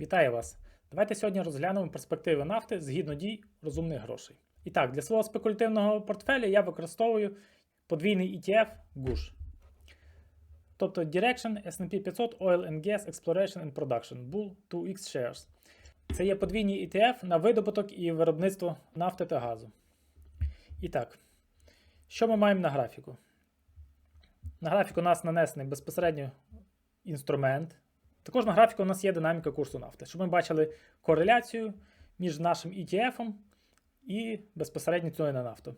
Вітаю вас! Давайте сьогодні розглянемо перспективи нафти згідно дій розумних грошей. І так, для свого спекулятивного портфеля я використовую подвійний ETF GUSH. Тобто Direction S&P 500 Oil and Gas Exploration and Production Bull 2X Shares. Це є подвійний ETF на видобуток і виробництво нафти та газу. І так, що ми маємо на графіку? На графіку у нас нанесений безпосередньо інструмент. Також на графіку у нас є динаміка курсу нафти, щоб ми бачили кореляцію між нашим ETF і безпосередньо ціною на нафту.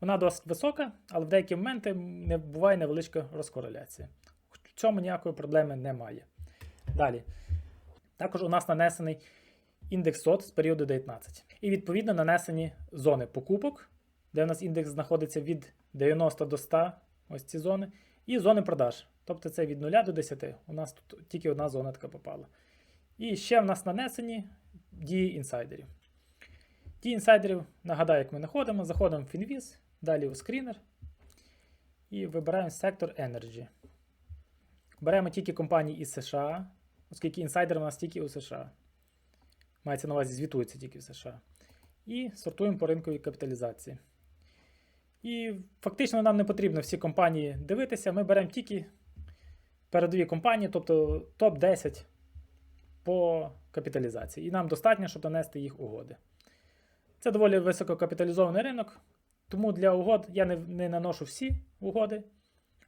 Вона досить висока, але в деякі моменти не буває невеличка розкореляція. В цьому ніякої проблеми немає. Далі. Також у нас нанесений індекс СОТ з періоду 19. І відповідно нанесені зони покупок, де у нас індекс знаходиться від 90 до 100, ось ці зони, і зони продаж. Тобто це від 0 до 10. У нас тут тільки одна зона така попала. І ще в нас нанесені дії інсайдерів. Дії інсайдерів, нагадаю, як ми знаходимо, заходимо в Finviz, далі у скрінер і вибираємо сектор Energy. Беремо тільки компанії із США, оскільки інсайдери у нас тільки у США. Мається на увазі, звітується тільки в США. І сортуємо по ринковій капіталізації. І фактично нам не потрібно всі компанії дивитися. Ми беремо тільки передові компанії, тобто топ-10 по капіталізації. І нам достатньо, щоб донести їх угоди. Це доволі висококапіталізований ринок, тому для угод я не, не наношу всі угоди.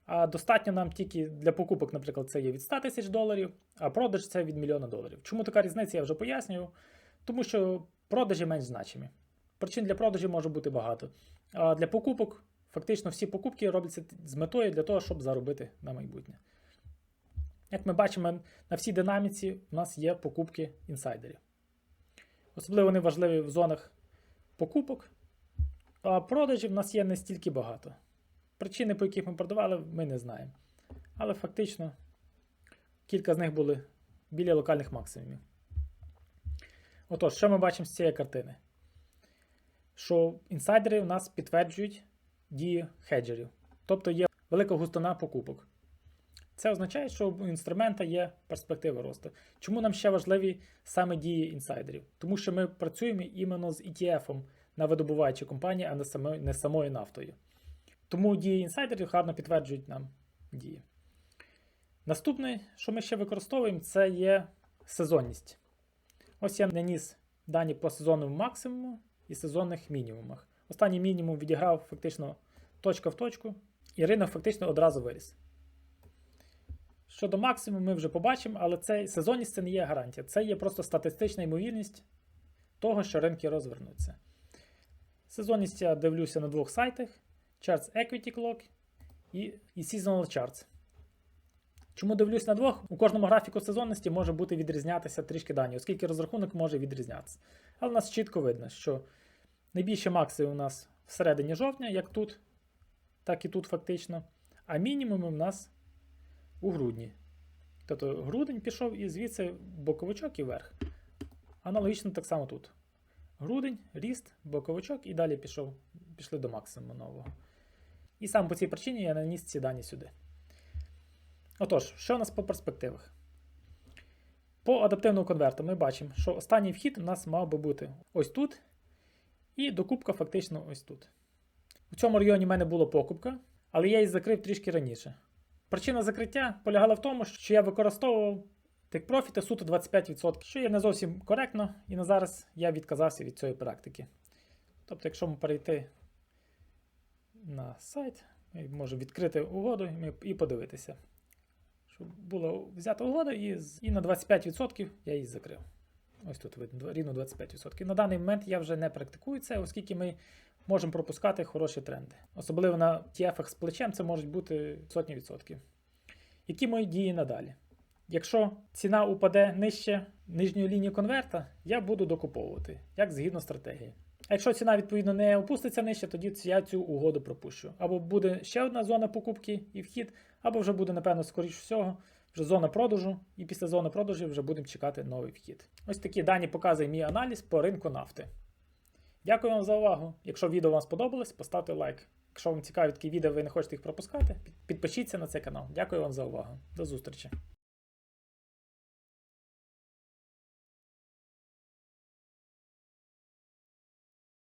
А достатньо нам тільки для покупок, наприклад, це є від 100 тисяч доларів, а продаж це від мільйона доларів. Чому така різниця, я вже пояснюю. Тому що продажі менш значимі. Причин для продажів може бути багато. А для покупок, фактично, всі покупки робляться з метою для того, щоб заробити на майбутнє. Як ми бачимо, на всій динаміці у нас є покупки інсайдерів. Особливо вони важливі в зонах покупок, а продажів в нас є не стільки багато. Причини, по яких ми продавали, ми не знаємо. Але фактично кілька з них були біля локальних максимумів. Отож, що ми бачимо з цієї картини? Що інсайдери у нас підтверджують дії хеджерів. Тобто є велика густина покупок. Це означає, що у інструмента є перспектива росту. Чому нам ще важливі саме дії інсайдерів? Тому що ми працюємо іменно з ETF на видобуваючі компанії, а не самою, не самою нафтою. Тому дії інсайдерів гарно підтверджують нам дії. Наступне, що ми ще використовуємо, це є сезонність. Ось я наніс дані по сезонному максимуму і сезонних мінімумах. Останній мінімум відіграв фактично точка в точку, і ринок фактично одразу виріс. Щодо максимуму, ми вже побачимо, але це сезонність це не є гарантія. Це є просто статистична ймовірність того, що ринки розвернуться. Сезонність я дивлюся на двох сайтах: Charts Equity Clock і Seasonal Charts. Чому дивлюсь на двох? У кожному графіку сезонності може бути відрізнятися трішки дані, оскільки розрахунок може відрізнятися. Але у нас чітко видно, що найбільше максимум у нас всередині жовтня, як тут, так і тут фактично. А мінімум у нас у грудні. Тобто грудень пішов і звідси боковичок і вверх. Аналогічно так само тут. Грудень, ріст, боковичок і далі пішов, пішли до максимуму нового. І саме по цій причині я наніс ці дані сюди. Отож, що у нас по перспективах? По адаптивному конверту ми бачимо, що останній вхід у нас мав би бути ось тут. І докупка фактично ось тут. У цьому районі в мене була покупка, але я її закрив трішки раніше. Причина закриття полягала в тому, що я використовував тик-профіти суто 25%, що є не зовсім коректно, і на зараз я відказався від цієї практики. Тобто, якщо ми перейти на сайт, ми можемо відкрити угоду і подивитися. Щоб була взята угода, і, і на 25% я її закрив. Ось тут видно рівно 25%. На даний момент я вже не практикую це, оскільки ми можемо пропускати хороші тренди. Особливо на TF з плечем це можуть бути сотні відсотків. Які мої дії надалі? Якщо ціна упаде нижче нижньої лінії конверта, я буду докуповувати, як згідно стратегії. А якщо ціна, відповідно, не опуститься нижче, тоді я цю угоду пропущу. Або буде ще одна зона покупки і вхід, або вже буде, напевно, скоріш всього, вже зона продажу, і після зони продажу вже будемо чекати новий вхід. Ось такі дані показує мій аналіз по ринку нафти. Дякую вам за увагу. Якщо відео вам сподобалось, поставте лайк. Якщо вам цікаві такі відео, ви не хочете їх пропускати, підпишіться на цей канал. Дякую вам за увагу. До зустрічі!